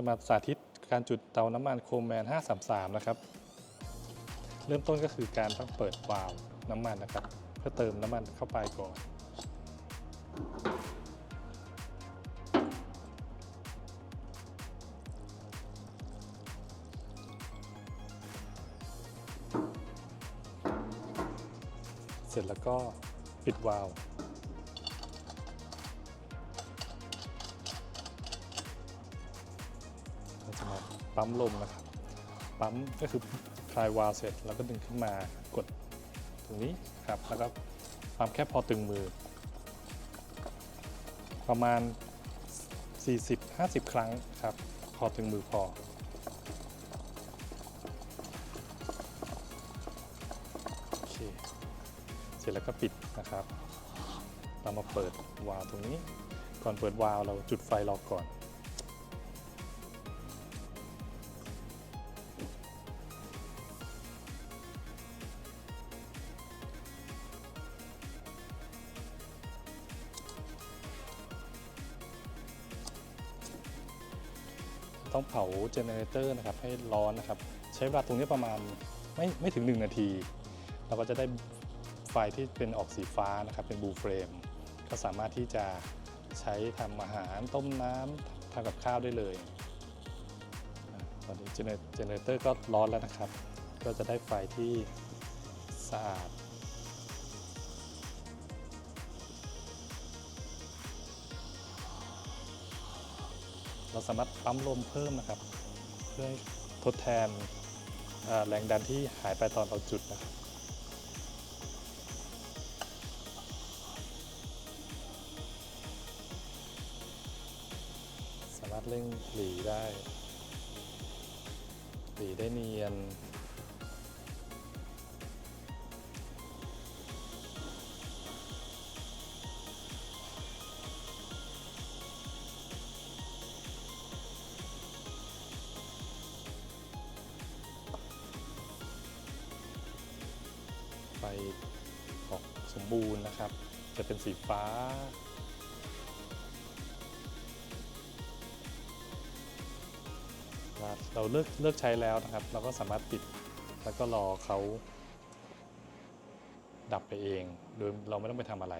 จะมาสาธิตการจุดเตาน้ำมันโคมแมน 533 นะครับ เริ่มต้นก็คือการต้องเปิดวาล์วน้ำมันนะครับ เพื่อเติมน้ำมันเข้าไปก่อน เสร็จแล้วก็ปิดวาล์ว ปั๊มลมนะครับ ปั๊มก็คือคลายวาล์วเสร็จแล้วก็ดึงขึ้นมากดตรงนี้ครับแล้วก็ปั๊มแค่พอตึงมือ ประมาณ 40-50 ครั้งครับ พอตึงมือพอโอเคเสร็จแล้วก็ปิดนะครับ เรามาเปิดวาล์วตรงนี้ ก่อนเปิดวาล์วเราจุดไฟรอก่อน ต้องเผาเจเนเรเตอร์นะครับให้ร้อนนะครับ ใช้เวลาตรงนี้ประมาณไม่ไม่ถึง 1 นาที เราก็จะได้ไฟที่เป็นออกสีฟ้านะครับเป็นบูเฟรมก็สามารถที่จะใช้ทำอาหารต้มน้ำทำกับข้าวได้เลย ตอนนี้เจเนเจเนเรเตอร์ก็ร้อนแล้วนะครับ ก็จะได้ไฟที่สะอาด เราสามารถปั๊มลมเพิ่มนะครับ เพื่อทดแทนแรงดันที่หายไปตอนเราจุดนะครับสามารถเร่งหลีได้ หลีได้เนียน ไฟออกสมบูรณ์นะครับ จะเป็นสีฟ้า เราเลิกเลิกใช้แล้วนะครับ เราก็สามารถปิดแล้วก็รอเขาดับไปเอง โดยเราไม่ต้องไปทำอะไร